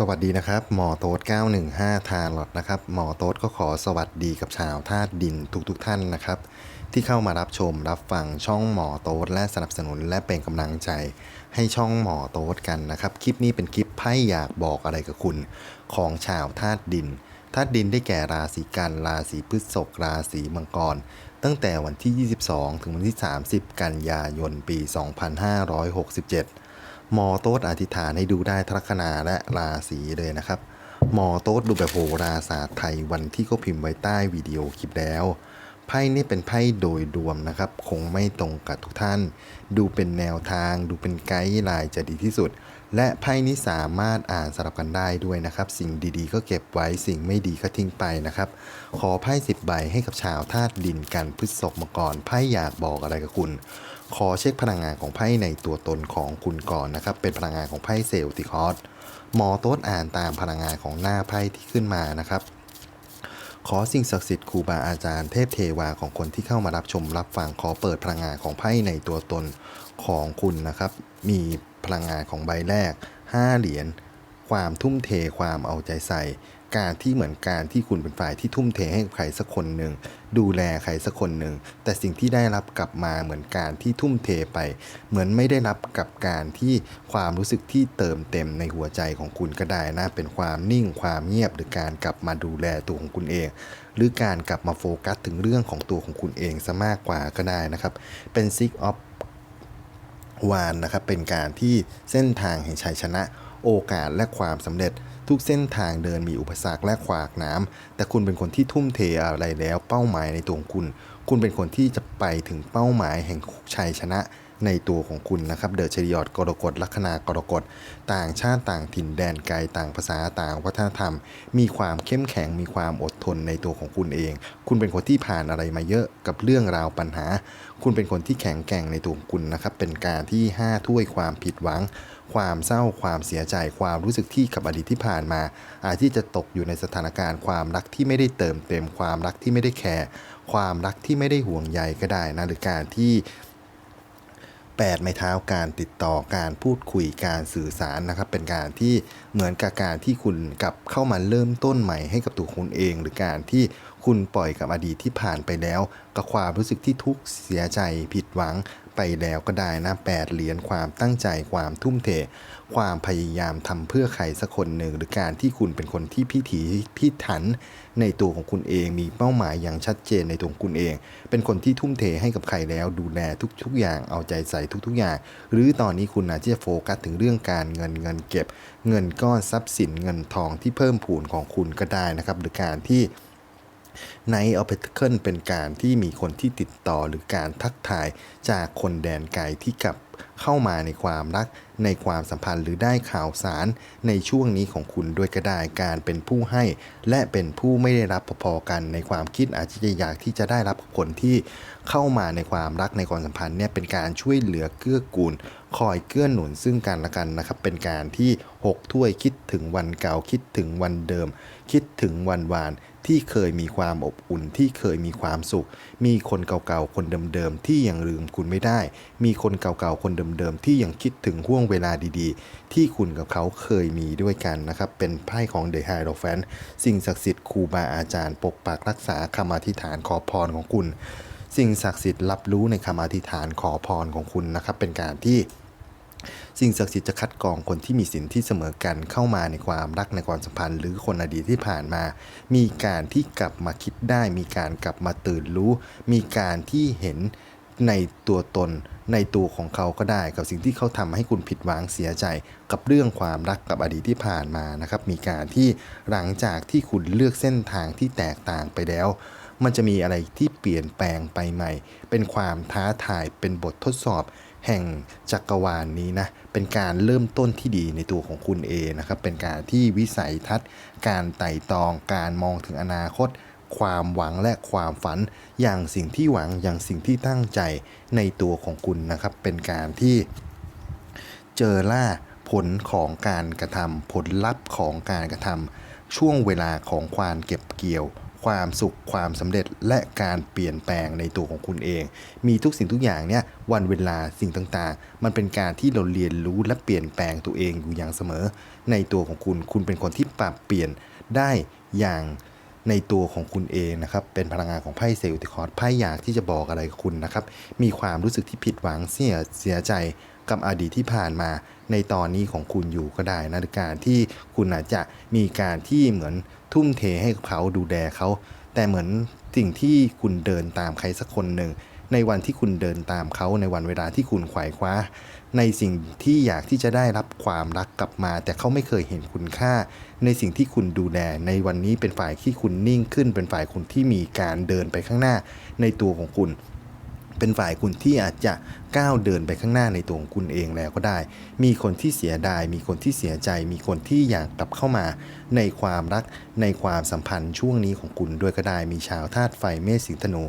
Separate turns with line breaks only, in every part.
สวัสดีนะครับ หมอโต๊ด915 ทาร์ลอตนะครับ หมอโต๊ดก็ขอสวัสดีกับชาวธาตุดินทุกๆทท่านนะครับ ที่เข้ามารับชมรับฟังช่องหมอโต๊ดและสนับสนุนและเป็นกำลังใจ ให้ช่องหมอโต๊ดกันนะครับ คลิปนี้เป็นคลิปไพ่อยากบอกอะไรกับคุณ ของชาวธาตุดินธาตุดินได้แก่ราศีกัน ราศีพฤษภราศีมังกร ตั้งแต่วันที่ 22 ถึงวันที่ 30 กันยายนปี 2567ห มอโต๊ดอธิษฐานให้ดูได้ทัคนาและราศีเลยนะครับหมอโต๊ดดูแบบโหราศาสตร์ไทยวันที่เขาพิมพ์ไว้ใต้วิดีโอคลิปแล้วไพ่นี่เป็นไพ่โดยรวมนะครับ คงไม่ตรงกับทุกท่าน ดูเป็นแนวทาง ดูเป็นไกด์ไลน์จะดีที่สุด และไพ่นี้สามารถอ่านสลับกันได้ด้วยนะครับ สิ่งดีๆ ก็เก็บไว้สิ่งไม่ดีก็ทิ้งไปนะครับ ขอไพ่สิบใบให้กับชาวธาตุดินกันพฤษภมาก่อนไพ่อยากบอกอะไรกับคุณ ขอเช็คพลังงานของไพ่ในตัวตนของคุณก่อนนะครับ เป็นพลังงานของไพ่เซลติคอสหมอโต๊ดอ่านตามพลังงานของหน้าไพ่ที่ขึ้นมานะครับ ขอสิ่งศักดิ์สิทธิ์ครูบาอาจารย์เทพเทวาของคนที่เข้ามารับชมรับฟังขอเปิดพลังงานของไพ่ในตัวตนของคุณนะครับ มีพลังงานของใบแรก 5 เหรียญความทุ่มเทความเอาใจใส่ การที่เหมือนการที่คุณเป็นฝ่ายที่ทุ่มเทให้กับใครสักคนหนึ่งดูแลใครสักคนหนึ่งแต่สิ่งที่ได้รับกลับมาเหมือนการที่ทุ่มเทไป เหมือนไม่ได้รับกับการที่ความรู้สึกที่เติมเต็มในหัวใจของคุณก็ได้นะ เป็นความนิ่งความเงียบหรือการกลับมาดูแลตัวของคุณเอง หรือการกลับมาโฟกัสถึงเรื่องของตัวของคุณเองซะมากกว่าก็ได้นะครับ เป็น Six of วานนะครับเป็นการที่เส้นทางแห่งชัยชนะโอกาสและความสำเร็จ ทุกเส้นทางเดินมีอุปสรรคและขวากน้ำแต่คุณเป็นคนที่ทุ่มเทอะไรแล้วเป้าหมายในตัวคุณ คุณเป็นคนที่จะไปถึงเป้าหมายแห่งชัยชนะ ในตัวของคุณนะครับ เดอะชริยอดกรกฎลัคนากรกฎต่างชาติต่างถิ่นแดนไกลต่างภาษาต่างวัฒนธรรม มีความเข้มแข็งมีความอดทนในตัวของคุณเอง คุณเป็นคนที่ผ่านอะไรมาเยอะกับเรื่องราวปัญหา คุณเป็นคนที่แข็งแกร่งในตัวคุณนะครับ เป็นการที่5ถ้วยความผิดหวัง ความเศร้าความเสียใจความรู้สึกที่กับอดีตที่ผ่านมา อาจที่จะตกอยู่ในสถานการณ์ความรักที่ไม่ได้เติมเต็มความรักที่ไม่ได้แคร์ความรักที่ไม่ได้ห่วงใยก็ได้นะหรือการที่ 8 ไม้เท้าการติดต่อการพูดคุยการสื่อสารนะครับ เป็นการที่เหมือนกับการที่คุณกลับเข้ามาเริ่มต้นใหม่ให้กับตัวคุณเอง หรือการที่คุณปล่อยกับอดีตที่ผ่านไปแล้ว กับความรู้สึกที่ทุกข์เสียใจผิดหวัง ไปแล้วก็ได้นะแปดเหรียญความตั้งใจความทุ่มเท ความพยายามทำเพื่อใครสักคนหนึ่ง หรือการที่คุณเป็นคนที่พิถีพิถันในตัวของคุณเองมีเป้าหมายอย่างชัดเจนในตัวของคุณเอง เป็นคนที่ทุ่มเทให้กับใครแล้วดูแลทุกๆอย่างเอาใจใส่ทุกๆอย่าง หรือตอนนี้คุณอาจจะโฟกัสถึงเรื่องการเงินเงินเก็บ เงินก้อนทรัพย์สินเงินทองที่เพิ่มพูนของคุณก็ได้นะครับ หรือการที่ ในออเ t เคิลเป็นการที่มีคนที่ติดต่อหรือการทักทายจากคนแดนไกลที่กลับเข้ามาในความรัก ในความสัมพันธ์หรือได้ข่าวสาร ในช่วงนี้ของคุณด้วยก็ได้การเป็นผู้ให้ และเป็นผู้ไม่ได้รับพอๆกันในความคิดอาจจะอยากที่จะได้รับคนที่เข้ามาในความรักในความสัมพันธ์เนี่ยเป็นการช่วยเหลือเกื้อกูล คอยเกื้อหนุนซึ่งกันและกันนะครับ เป็นการที่ 6 ถ้วยคิดถึงวันเก่าคิดถึงวันเดิม คิดถึงวันวาน ที่เคยมีความอบอุ่นที่เคยมีความสุข มีคนเก่าๆ คนเดิมๆ ที่ยังลืมคุณไม่ได้ มีคนเก่าๆ คนเดิมๆ ที่ยังคิดถึงห่วงเวลาดีๆ ที่คุณกับเขาเคยมีด้วยกันนะครับ เป็นไพ่ของเดอะไฮโรแฟนสิ่งศักดิ์สิทธิ์ครูบาอาจารย์ปกปักรักษาคำอธิษฐานขอพรของคุณ สิ่งศักดิ์สิทธิ์รับรู้ในคำอธิษฐานขอพรของคุณนะครับ เป็นการที่ สิ่งศักดิ์สิทธิ์จะคัดกรองคนที่มีสินที่เสมอกันเข้ามาในความรักในความสัมพันธ์ หรือคนอดีตที่ผ่านมา มีการที่กลับมาคิดได้ มีการกลับมาตื่นรู้ มีการที่เห็นในตัวตนในตัวของเขาก็ได้ กับสิ่งที่เขาทำให้คุณผิดหวังเสียใจ กับเรื่องความรักกับอดีตที่ผ่านมานะครับ มีการที่หลังจากที่คุณเลือกเส้นทางที่แตกต่างไปแล้วมันจะมีอะไรที่เปลี่ยนแปลงไปใหม่ เป็นความท้าทาย เป็นบททดสอบ แห่งจักรวาลนนี้นะเป็นการเริ่มต้นที่ดีในตัวของคุณเองนะครับเป็นการที่วิสัยทัศน์ การไต่ตองการมองถึงอนาคต ความหวังและความฝัน อย่างสิ่งที่หวังอย่างสิ่งที่ตั้งใจในตัวของคุณนะครับ เป็นการที่เจอล่าผลของการกระทำผลลัพธ์ของการกระทำช่วงเวลาของความเก็บเกี่ยว ความสุขความสำเร็จและการเปลี่ยนแปลงในตัวของคุณเอง มีทุกสิ่งทุกอย่างเนี่ยวันเวลาสิ่งต่างๆ มันเป็นการที่เราเรียนรู้และเปลี่ยนแปลงตัวเองอยู่อย่างเสมอ ในตัวของคุณคุณเป็นคนที่ปรับเปลี่ยนได้อย่างในตัวของคุณเองนะครับ เป็นพลังงานของไพ่เซลติคอร์ดไพ่อยากที่จะบอกอะไรกับคุณนะครับ มีความรู้สึกที่ผิดหวังเสียเสียใจ กับอดีตที่ผ่านมาในตอนนี้ของคุณอยู่ก็ได้นะหรือการที่คุณอาจจะมีการที่เหมือนทุ่มเทให้เขาดูแลเขาแต่เหมือนสิ่งที่คุณเดินตามใครสักคนหนึ่งในวันที่คุณเดินตามเขาในวันเวลาที่คุณขวายคว้า ในสิ่งที่อยากที่จะได้รับความรักกลับมา แต่เขาไม่เคยเห็นคุณค่า ในสิ่งที่คุณดูแลในวันนี้เป็นฝ่ายที่คุณนิ่งขึ้นเป็นฝ่ายคุณที่มีการเดินไปข้างหน้า ในตัวของคุณ เป็นฝ่ายคุณที่อาจจะก้าวเดินไปข้างหน้าในตัวของคุณเองแล้วก็ได้ มีคนที่เสียดาย มีคนที่เสียใจ มีคนที่อยากกลับเข้ามาในความรัก ในความสัมพันธ์ช่วงนี้ของคุณด้วยก็ได้ มีชาวธาตุไฟเมษสิงธนู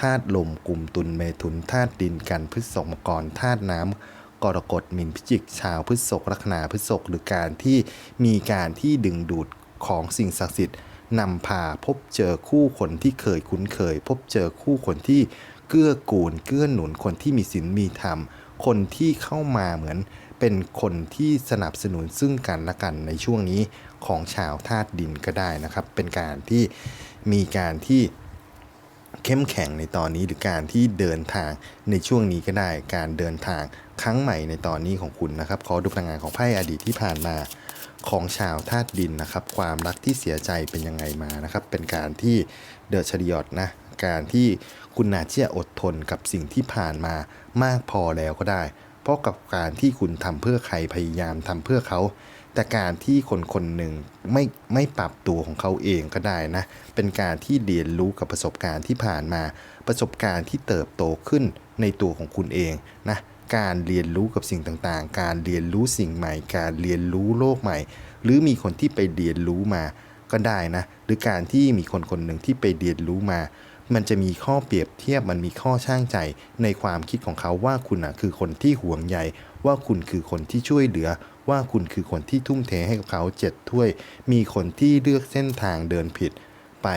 ธาตุลมกลุ่มตุลเมถุน ธาตุดินกันพฤษภมกร ธาตุน้ำกรกฎมินพิจิก ชาวพฤษภลัคนาพฤษภหรือการที่มีการที่ดึงดูดของสิ่งศักดิ์สิทธิ์นำพาพบเจอคู่คนที่เคยคุ้นเคย พบเจอคู่คนที่ เกื้อกูล เกื้อหนุนคนที่มีศีลมีธรรม คนที่เข้ามาเหมือนเป็นคนที่สนับสนุนซึ่งกันและกันในช่วงนี้ของชาวธาตุดินก็ได้นะครับ เป็นการที่มีการที่เข้มแข็งในตอนนี้หรือการที่เดินทางในช่วงนี้ก็ได้ การเดินทางครั้งใหม่ในตอนนี้ของคุณนะครับ ขอดูพลังงานของไพ่อดีตที่ผ่านมา ของชาวธาตุดินนะครับ ความรักที่เสียใจเป็นยังไงมานะครับ เป็นการที่เดอะชริยอตนะ การที่คุณนาเจียอดทนกับสิ่งที่ผ่านมามากพอแล้วก็ได้ เพราะกับการที่คุณทำเพื่อใครพยายามทำเพื่อเขา แต่การที่คนคนหนึ่งไม่ไม่ปรับตัวของเขาเองก็ได้นะ เป็นการที่เรียนรู้กับประสบการณ์ที่ผ่านมา ประสบการณ์ที่เติบโตขึ้นในตัวของคุณเองนะ การเรียนรู้กับสิ่งต่างๆ การเรียนรู้สิ่งใหม่ การเรียนรู้โลกใหม่ หรือมีคนที่ไปเรียนรู้มาก็ได้นะ หรือการที่มีคนคนหนึ่งที่ไปเรียนรู้มา มันจะมีข้อเปรียบเทียบมันมีข้อช่างใจในความคิดของเขาว่าคุณนะคือคนที่ห่วงใยว่าคุณคือคนที่ช่วยเหลือ ว่าคุณคือคนที่ทุ่มเทให้กับเขาเจ็ดถ้วย มีคนที่เลือกเส้นทางเดินผิดไป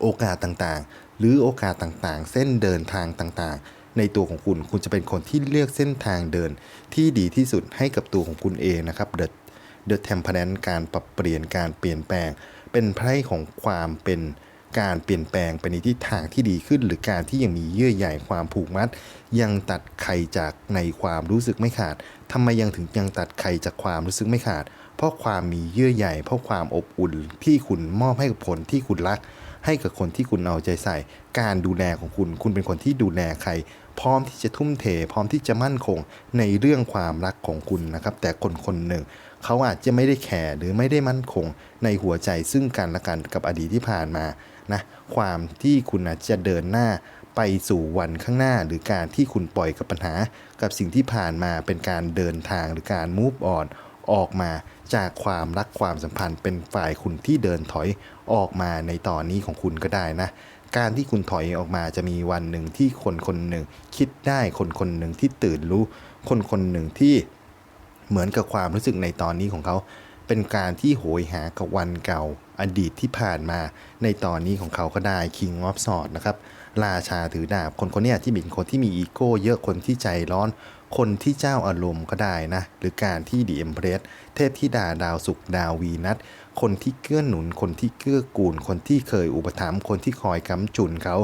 โอกาสต่างๆ หรือโอกาสต่างๆ เส้นเดินทางต่างๆ ในตัวของคุณ คุณจะเป็นคนที่เลือกเส้นทางเดินที่ดีที่สุดให้กับตัวของคุณเองนะครับ The The Temperance การปรับเปลี่ยนการเปลี่ยนแปลง เป็นไพ่ของความเป็นการเปลี่ยนแปลงไปในทิศทางที่ดีขึ้น หรือการที่ยังมีเยื่อใยความผูกมัด ยังตัดใครจากในความรู้สึกไม่ขาดทำไมยังถึงยังตัดใครจากความรู้สึกไม่ขาด เพราะความมีเยื่อใยเพราะความอบอุ่นที่คุณมอบให้กับคนที่คุณรัก ให้กับคนที่คุณเอาใจใส่ การดูแลของคุณ คุณเป็นคนที่ดูแลใคร พร้อมที่จะทุ่มเท พร้อมที่จะมั่นคงในเรื่องความรักของคุณนะครับ แต่คนคนหนึ่งเขาอาจจะไม่ได้แคร์หรือไม่ได้มั่นคงในหัวใจซึ่งกันและกันกับอดีตที่ผ่านมานะความที่คุณอาจจะเดินหน้าไปสู่วันข้างหน้าหรือการที่คุณปล่อยกับปัญหา กับสิ่งที่ผ่านมาเป็นการเดินทางหรือการ move on ออกมาจากความรักความสัมพันธ์เป็นฝ่ายคุณที่เดินถอยออกมาในตอนนี้ของคุณก็ได้นะ การที่คุณถอยออกมาจะมีวันหนึ่งที่คนคนหนึ่งคิดได้คนคนหนึ่งที่ตื่นรู้ คนคนหนึ่งที่เหมือนกับความรู้สึกในตอนนี้ของเขา เป็นการที่โหยหากับวันเก่าอดีตที่ผ่านมาในตอนนี้ของเขาก็ได้ King of s w o r d นะครับราชาถือดาบคนคนนี้ที่เป็นคนที่มีอีโก้เยอะคนที่ใจร้อน คนที่เจ้าอารมณ์ก็ได้นะ หรือการที่ดีเอ็มเพรสเทพธิดาดาวศุกดาววีนัสคนที่เกื้อหนุน คนที่เกื้อกูล คนที่เคยอุปถัมภ์คนที่คอยค้ำจุนเขา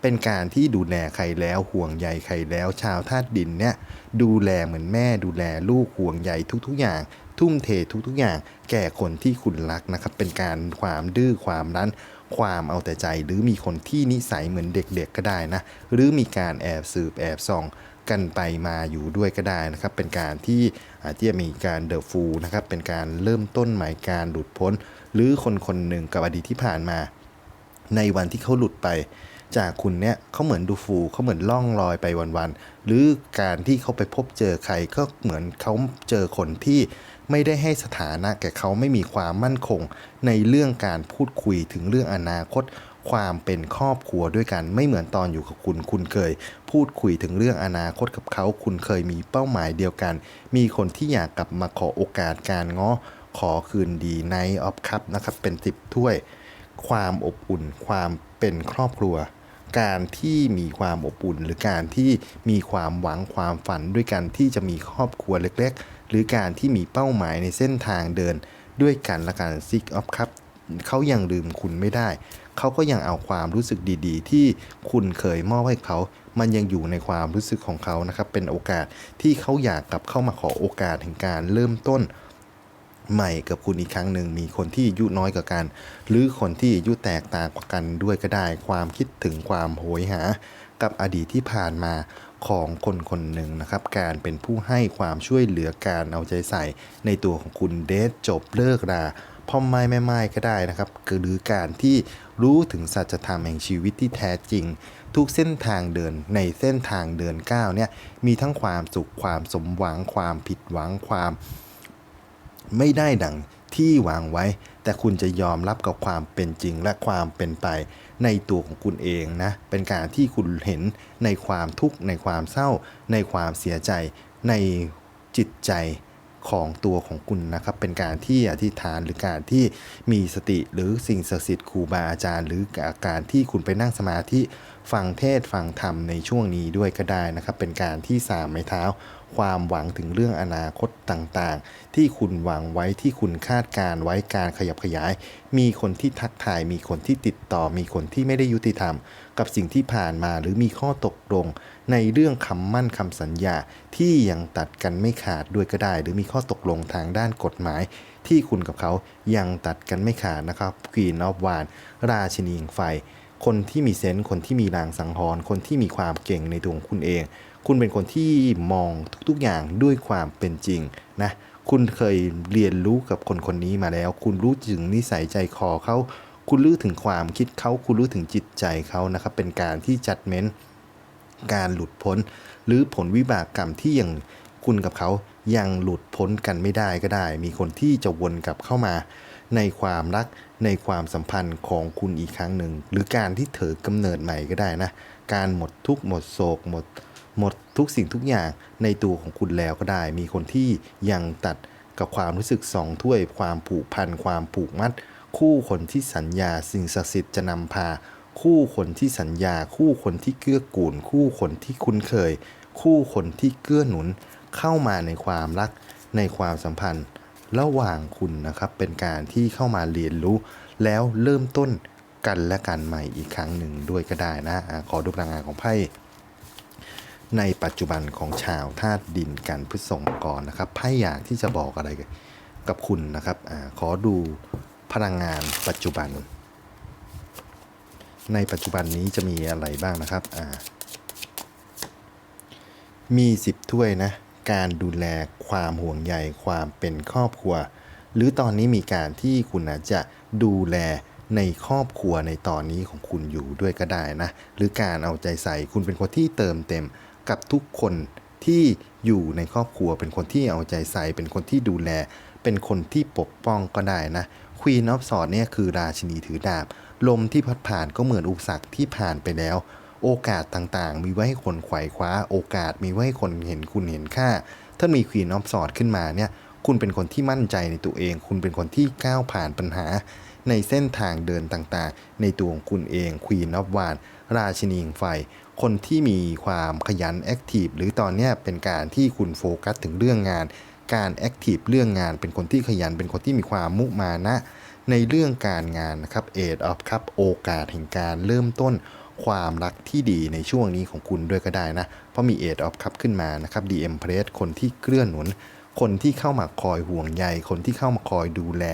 เป็นการที่ดูแลใครแล้วห่วงใยใครแล้ว ชาวธาตุดินเนี่ยดูแลเหมือนแม่ดูแลลูกห่วงใยทุกๆอย่าง ทุ่มเททุกๆอย่าง แก่คนที่คุณรักนะครับ เป็นการความดื้อความรั้น ความเอาแต่ใจ หรือมีคนที่นิสัยเหมือนเด็กๆก็ได้นะ หรือมีการแอบสืบแอบส่อง กันไปมาอยู่ด้วยก็ได้นะครับ เป็นการที่อาจจะมีการเดอะฟูลนะครับ เป็นการเริ่มต้นหม่การหลุดพ้น หรือคนคนหนึ่งกับอดีตที่ผ่านมา ในวันที่เขาหลุดไป จากคุณเนี่ยเขาเหมือนดูฟูเขาเหมือนล่องลอยไปวันๆหรือการที่เขาไปพบเจอใครก็เหมือนเขาเจอคนที่ไม่ได้ให้สถานะแก่เขาไม่มีความมั่นคง ในเรื่องการพูดคุยถึงเรื่องอนาคต ความเป็นครอบครัวด้วยกันไม่เหมือนตอนอยู่กับคุณ คุณเคย พูดคุยถึงเรื่องอนาคตกับเขา คุณเคยมีเป้าหมายเดียวกัน มีคนที่อยากกลับมาขอโอกาสการง้อขอคืนดีในออฟคัพนะครับเป็นสิบถ้วย ความอบอุ่น ความเป็นครอบครัว การที่มีความอบอุ่น หรือการที่มีความหวังความฝันด้วยกันที่จะมีครอบครัวเล็ก ๆ หรือการที่มีเป้าหมายในเส้นทางเดินด้วยกันและการซิกออฟครับเขายังลืมคุณไม่ได้ เขาก็ยังเอาความรู้สึกดีๆ ที่คุณเคยมอบให้เขา มันยังอยู่ในความรู้สึกของเขานะครับ เป็นโอกาสที่เขาอยากกลับเข้ามาขอโอกาสแห่งการเริ่มต้นใหม่กับคุณอีกครั้งหนึ่งมีคนที่อายุน้อยกว่ากัน หรือคนที่อายุแตกต่างกว่ากันด้วยก็ได้ ความคิดถึงความโหยหา กับอดีตที่ผ่านมาของคนคนหนึ่งนะครับ การเป็นผู้ให้ความช่วยเหลือการเอาใจใส่ในตัวของคุณเดทจบเลิกรา พ่อไม่แม่ไม้ก็ได้นะครับหรือการที่รู้ถึงสัจธรรมแห่งชีวิตที่แท้จริง ทุกเส้นทางเดินในเส้นทางเดินก้าวเนี่ยมีทั้งความสุขความสมหวังความผิดหวังความ ไม่ได้ดังที่วางไว้ แต่คุณจะยอมรับกับความเป็นจริงและความเป็นไปในตัวของคุณเองนะ เป็นการที่คุณเห็นในความทุกข์ในความเศร้า ในความเสียใจในจิตใจ ของตัวของคุณนะครับ เป็นการที่อธิษฐานหรือการที่มีสติหรือสิ่งศักดิ์สิทธิ์ครูบาอาจารย์ หรือการที่คุณไปนั่งสมาธิฟังเทศฟังธรรมในช่วงนี้ด้วยก็ได้นะครับ เป็นการที่สามไม้เท้า ความหวังถึงเรื่องอนาคตต่างๆ ที่คุณหวังไว้ที่คุณคาดการไว้การขยับขยาย มีคนที่ทักทาย มีคนที่ติดต่อ มีคนที่ไม่ได้ยุติธรรม กับสิ่งที่ผ่านมาหรือมีข้อตกลง ในเรื่องคำมั่นคำสัญญาที่ยังตัดกันไม่ขาดด้วยก็ได้ หรือมีข้อตกลงทางด้านกฎหมาย ที่คุณกับเขายังตัดกันไม่ขาดนะครับควีนอฟวานราชินีแห่งไฟ คนที่มีเซนส์คนที่มีรางสังหรณ์คนที่มีความเก่งในตัวงคุณเอง คุณเป็นคนที่มองทุกๆอย่างด้วยความเป็นจริงนะคุณเคยเรียนรู้กับคนคนนี้มาแล้ว คุณรู้ถึงนิสัยใจคอเขา คุณรู้ถึงความคิดเขา คุณรู้ถึงจิตใจเขานะครับ เป็นการที่จัดเม้น การหลุดพ้น หรือผลวิบากกรรมที่ยังคุณกับเขายังหลุดพ้นกันไม่ได้ก็ได้ มีคนที่จะวนกลับเข้ามา ในความรักในความสัมพันธ์ของคุณอีกครั้งหนึ่ง หรือการที่เถอกำเนิดใหม่ก็ได้นะ การหมดทุกข์หมดโศกหมดหมดทุกสิ่งทุกอย่างในตัวของคุณแล้วก็ได้ มีคนที่ยังตัดกับความรู้สึกสองถ้วยความผูกพันความผูกมัด คู่คนที่สัญญาสิ่งศักดิ์สิทธิ์จะนำพา คู่คนที่สัญญา คู่คนที่เกื้อกูล คู่คนที่คุ้นเคย คู่คนที่เกื้อหนุนเข้ามาในความรักในความสัมพันธ์ ระหว่างคุณนะครับเป็นการที่เข้ามาเรียนรู้ แล้วเริ่มต้นกันและกันใหม่อีกครั้งหนึ่งด้วยก็ได้นะอะขอดูพลังงานของไพ่ในปัจจุบันของชาวธาตุดินกันพฤษภกรนะครับไพ่อยากที่จะบอกอะไรกับคุณนะครับอขอดูพลังงานปัจจุบัน ในปัจจุบันนี้จะมีอะไรบ้างนะครับอ่ามีสิบถ้วยนะ การดูแลความห่วงใยความเป็นครอบครัว หรือตอนนี้มีการที่คุณอาจจะดูแลในครอบครัวในตอนนี้ของคุณอยู่ด้วยก็ได้นะ หรือการเอาใจใส่คุณเป็นคนที่เติมเต็มกับทุกคนที่อยู่ในครอบครัว เป็นคนที่เอาใจใส่ เป็นคนที่ดูแล เป็นคนที่ปกป้องก็ได้นะ Queen of Swords เนี่ยคือราชินีถือดาบ ลมที่พัดผ่านก็เหมือนอุปสรรคที่ผ่านไปแล้ว โอกาสต่างๆ มีไว้ให้คนไขว่คว้า โอกาสมีไว้ให้คนเห็นคุณเห็นค่าถ้ามี Queen of Swords ขึ้นมาเนี่ย คุณเป็นคนที่มั่นใจในตัวเอง คุณเป็นคนที่ก้าวผ่านปัญหา ในเส้นทางเดินต่างๆ ในตัวของคุณเอง Queen of Wands ราชินีงไฟ คนที่มีความขยันแอคทีฟหรือตอนเนี้ยเป็นการที่คุณโฟกัสถึงเรื่องงาน การแอคทีฟเรื่องงาน เป็นคนที่ขยัน เป็นคนที่มีความมุมานะ ในเรื่องการงานนะครับเอดออฟครับโอกาสแห่งการเริ่มต้นความรักที่ดีในช่วงนี้ของคุณด้วยก็ได้นะ เพราะมีเอดออฟครับขึ้นมานะครับดีเอ็มเพรสคนที่เกื้อหนุน คนที่เข้ามาคอยห่วงใย คนที่เข้ามาคอยดูแล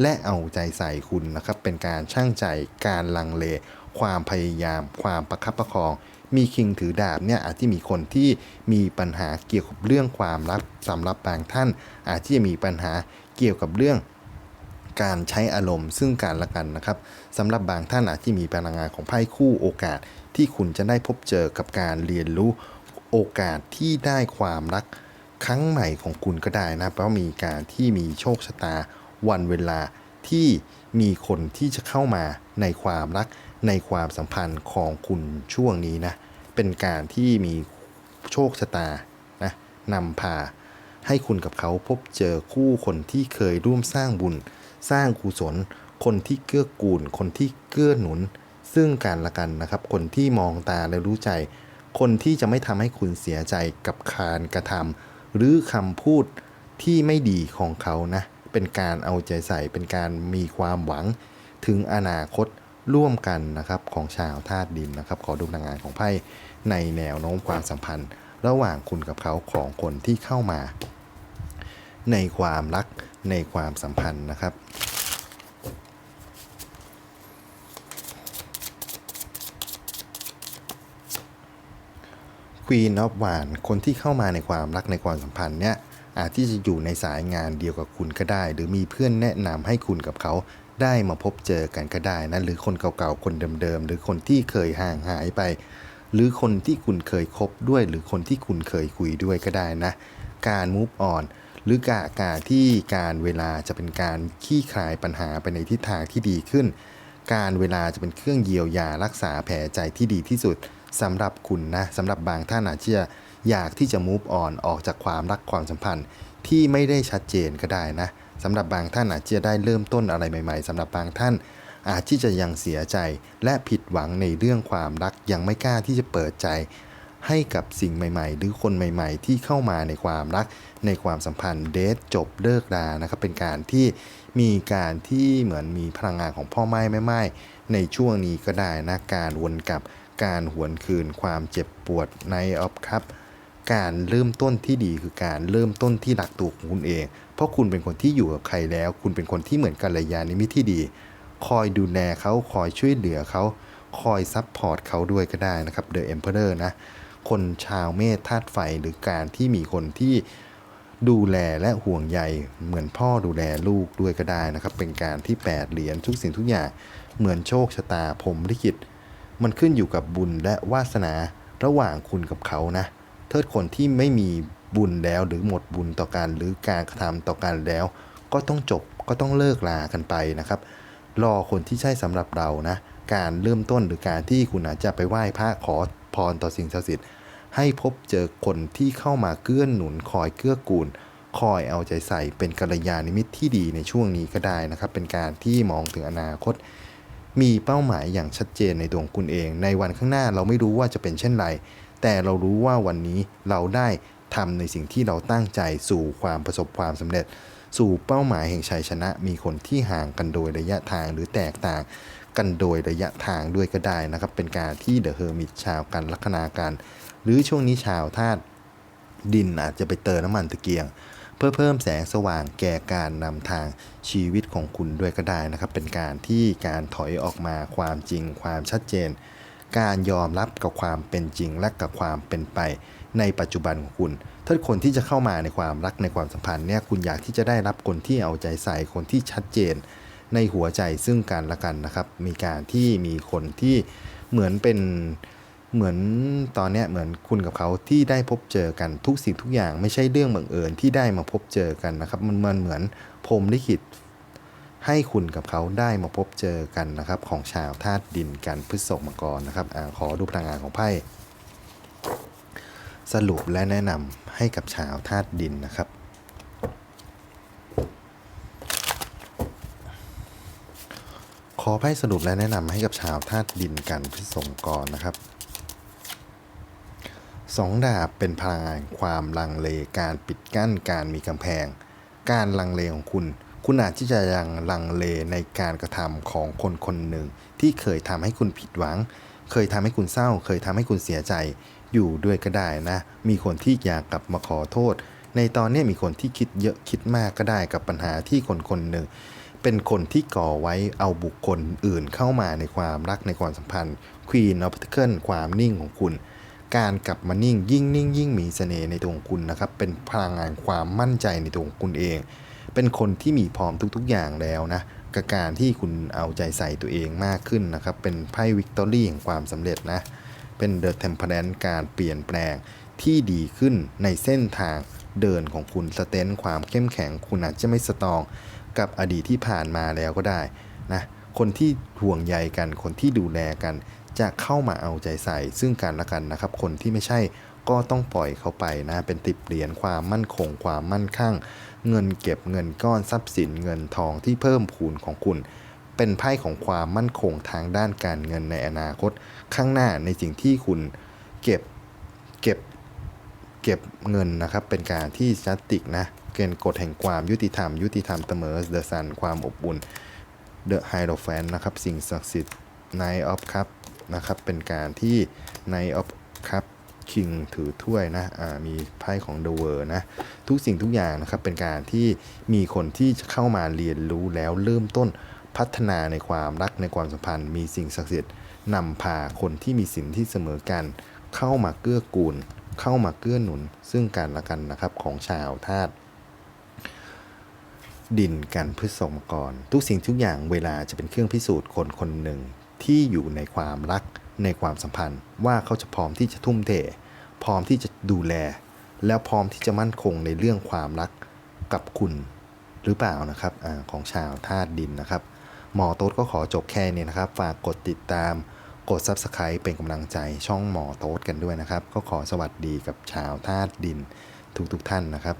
และเอาใจใส่คุณนะครับ เป็นการช่างใจการลังเล ความพยายาม ความประคับประคอง มีคิงถือดาบเนี่ยอาจจะมีคนที่มีปัญหาเกี่ยวกับเรื่องความรักสำหรับบางท่าน อาจจะมีปัญหาเกี่ยวกับเรื่อง การใช้อารมณ์ซึ่งกันและกันนะครับสำหรับบางท่านอาจจะมีพลังงานของไพ่คู่โอกาส ที่คุณจะได้พบเจอกับการเรียนรู้โอกาสที่ได้ความรักครั้งใหม่ของคุณก็ได้นะเพราะมีการที่มีโชคชะตาวันเวลาที่มีคนที่จะเข้ามาในความรักในความสัมพันธ์ของคุณช่วงนี้นะเป็นการที่มีโชคชะตานะนำพาให้คุณกับเขาพบเจอคู่คนที่เคยร่วมสร้างบุญ สร้างกุศล คนที่เกื้อกูล คนที่เกื้อหนุน ซึ่งกันและกันนะครับ คนที่มองตาและรู้ใจ คนที่จะไม่ทำให้คุณเสียใจกับการกระทำหรือคำพูดที่ไม่ดีของเขานะ เป็นการเอาใจใส่ เป็นการมีความหวัง ถึงอนาคตร่วมกันนะครับของชาวธาตุดินนะครับ ขอดูพลังงานของไพ่ในแนวโน้มความสัมพันธ์ ระหว่างคุณกับเขาของคนที่เข้ามา ในความรัก ในความสัมพันธ์นะครับ Queen of w a n คนที่เข้ามาในความรักในความสัมพันธ์เนี่ยอาจที่จะอยู่ในสายงานเดียวกับคุณก็ได้ หรือมีเพื่อนแนะนำให้คุณกับเขาได้มาพบเจอกันก็ได้นะหรือคนเก่าๆคนเดิมๆหรือคนที่เคยห่างหายไป หรือคนที่คุณเคยคบด้วย หรือคนที่คุณเคยคุยด้วยก็ได้นะ การ move on หรือการการที่การเวลาจะเป็นการขี้คลายปัญหาไปในทิศทางที่ดีขึ้น การเวลาจะเป็นเครื่องเยียวยารักษาแผลใจที่ดีที่สุดสำหรับคุณนะสำหรับบางท่านอาจจะอยากที่จะ move on ออกจากความรักความสัมพันธ์ที่ไม่ได้ชัดเจนก็ได้นะสำหรับบางท่านอาจจะได้เริ่มต้นอะไรใหม่ ๆสำหรับบางท่านอาจที่จะยังเสียใจและผิดหวังในเรื่องความรักยังไม่กล้าที่จะเปิดใจ ให้กับสิ่งใหม่ ๆ หรือคนใหม่ ๆ ที่เข้ามาในความรักในความสัมพันธ์เดทจบเลิกรานะครับเป็นการที่มีการที่เหมือนมีพลังงานของพ่อไม้แม่ไม้ในช่วงนี้ก็ได้นะการวนกลับการหวนคืนความเจ็บปวดในออฟครับการเริ่มต้นที่ดีคือการเริ่มต้นที่รักตัวของคุณเอง เพราะคุณเป็นคนที่อยู่กับใครแล้ว คุณเป็นคนที่เหมือนกัลยาณมิตรที่ดี คอยดูแลเขาคอยช่วยเหลือเขา คอยซัพพอร์ตเขาด้วยก็ได้นะครับ The Emperor นะ คนชาวเมธาตุไฟหรือการที่มีคนที่ดูแลและห่วงใยเหมือนพ่อดูแลลูกด้วยก็ได้นะครับ เป็นการที่แปดเหรียญทุกสิ่งทุกอย่างเหมือนโชคชะตาผมลิขิต มันขึ้นอยู่กับบุญและวาสนาระหว่างคุณกับเขานะ เทิดคนที่ไม่มีบุญแล้วหรือหมดบุญต่อกันหรือการกระทำต่อกันแล้ว ก็ต้องจบก็ต้องเลิกลากันไปนะครับ รอคนที่ใช่สำหรับเรานะ การเริ่มต้นหรือการที่คุณอาจจะไปไหว้พระขอ พรต่อสิ่งศักดิ์สิทธิ์ให้พบเจอคนที่เข้ามาเกื้อนหนุนคอยเกื้อกูล คอยเอาใจใส่เป็นกัลยาณมิตรที่ดีในช่วงนี้ก็ได้นะครับ เป็นการที่มองถึงอนาคต มีเป้าหมายอย่างชัดเจนในตัวงคุณเอง ในวันข้างหน้าเราไม่รู้ว่าจะเป็นเช่นไร แต่เรารู้ว่าวันนี้เราได้ทำในสิ่งที่เราตั้งใจสู่ความประสบความสำเร็จ สู่เป้าหมายแห่งชัยชนะ มีคนที่ห่างกันโดยระยะทางหรือแตกต่าง กันโดยระยะทางด้วยก็ได้นะครับ เป็นการที่เดอะเฮอร์มิตชาวกันลัคนาการหรือช่วงนี้ชาวธาตุดินอาจจะไปเติมน้ำมันตะเกียง เพื่อเพิ่มแสงสว่างแก่การนำทางชีวิตของคุณด้วยก็ได้นะครับ เป็นการที่การถอยออกมาความจริง ความชัดเจน การยอมรับกับความเป็นจริงและกับความเป็นไป ในปัจจุบันของคุณถ้าคนที่จะเข้ามาในความรักในความสัมพันธ์เนี่ยคุณอยากที่จะได้รับคนที่เอาใจใส่คนที่ชัดเจน ในหัวใจซึ่งกันและกันนะครับ มีการที่มีคนที่เหมือนเป็นเหมือนตอนนี้เหมือนคุณกับเขาที่ได้พบเจอกันทุกสิ่งทุกอย่างไม่ใช่เรื่องบังเอิญที่ได้มาพบเจอกันนะครับ มันมันเหมือนพรมลิขิตให้คุณกับเขาได้มาพบเจอกันนะครับ ของชาวธาตุดินกันพฤษภมังกรนะครับอขอดูพลังงานของไพ่สรุปและแนะนำให้กับชาวธาตุดินนะครับ ขอไพ่สรุปและแนะนำให้กับชาวธาตุดินกันพฤษภมังกรนะครับสองดาบเป็นพลังงานความลังเลการปิดกั้นการมีกำแพง การลังเลของคุณ คุณอาจที่จะยังลังเลในการกระทำของคนคนหนึ่ง ที่เคยทำให้คุณผิดหวัง เคยทำให้คุณเศร้า เคยทำให้คุณเสียใจ อยู่ด้วยก็ได้นะ มีคนที่อยากกลับมาขอโทษ ในตอนนี้มีคนที่คิดเยอะคิดมากก็ได้กับปัญหาที่คนคนหนึ่ง เป็นคนที่ก่อไว้เอาบุคคลอื่นเข้ามาในความรักในความสัมพันธ์ Queen of Pentacles ความนิ่งของคุณ การกลับมานิ่งยิ่งนิ่งยิ่งมีเสน่ห์ในตัวของคุณนะครับ เป็นพลังงานความมั่นใจในตัวของคุณเอง เป็นคนที่มีพร้อมทุกๆอย่างแล้วนะกับการที่คุณเอาใจใส่ตัวเองมากขึ้นนะครับ เป็นไพ่วิกตอรี่แห่งความสำเร็จนะ เป็นเดอะเทมเพลนการเปลี่ยนแปลงที่ดีขึ้นในเส้นทางเดินของคุณสเตนความเข้มแข็งคุณอาจจะไม่สตอง กับอดีตที่ผ่านมาแล้วก็ได้นะคนที่ห่วงใยกันคนที่ดูแลกัน จะเข้ามาเอาใจใส่ ซึ่งกันและกันนะครับ คนที่ไม่ใช่ก็ต้องปล่อยเขาไปนะเป็นติบเหรียญความมั่นคงความมั่นคงเงินเก็บเงินก้อนทรัพย์สินเงินทองที่เพิ่มพูนของคุณ เป็นไพ่ของความมั่นคงทางด้านการเงินในอนาคต ข้างหน้าในสิ่งที่คุณเก็บเก็บเก็บเงินนะครับ เป็นการที่จัดติกนะ เกณฑ์กฎแห่งความยุติธรรม ยุติธรรมเสมอ The Sun ความอบอุ่น The Hierophant นะครับสิ่งศักดิ์สิทธิ์ Knight of Cup นะครับเป็นการที่ Knight of Cup King ถือถ้วยนะอ่ามีไพ่ของ The World นะ ทุกสิ่งทุกอย่างนะครับ เป็นการที่มีคนที่จะเข้ามาเรียนรู้แล้วเริ่มต้นพัฒนาในความรักในความสัมพันธ์ มีสิ่งศักดิ์สิทธิ์นำพาคนที่มีสินที่เสมอกัน เข้ามาเกื้อกูล เข้ามาเกื้อหนุน ซึ่งกันและกันนะครับของชาวธาตุ ดินกันพฤษมกร ทุกสิ่งทุกอย่างเวลาจะเป็นเครื่องพิสูจน์คนคนหนึ่ง ที่อยู่ในความรักในความสัมพันธ์ ว่าเขาจะพร้อมที่จะทุ่มเท พร้อมที่จะดูแล แล้วพร้อมที่จะมั่นคงในเรื่องความรักกับคุณหรือเปล่านะครับอของชาวธาตุดินนะครับ หมอโต๊ดก็ขอจบแค่นี้นะครับ ฝากกดติดตามกด Subscribe เป็นกำลังใจช่องหมอโต๊ดกันด้วยนะครับ ก็ขอสวัสดีกับชาวธาตุดินทุกๆทท่านนะครับ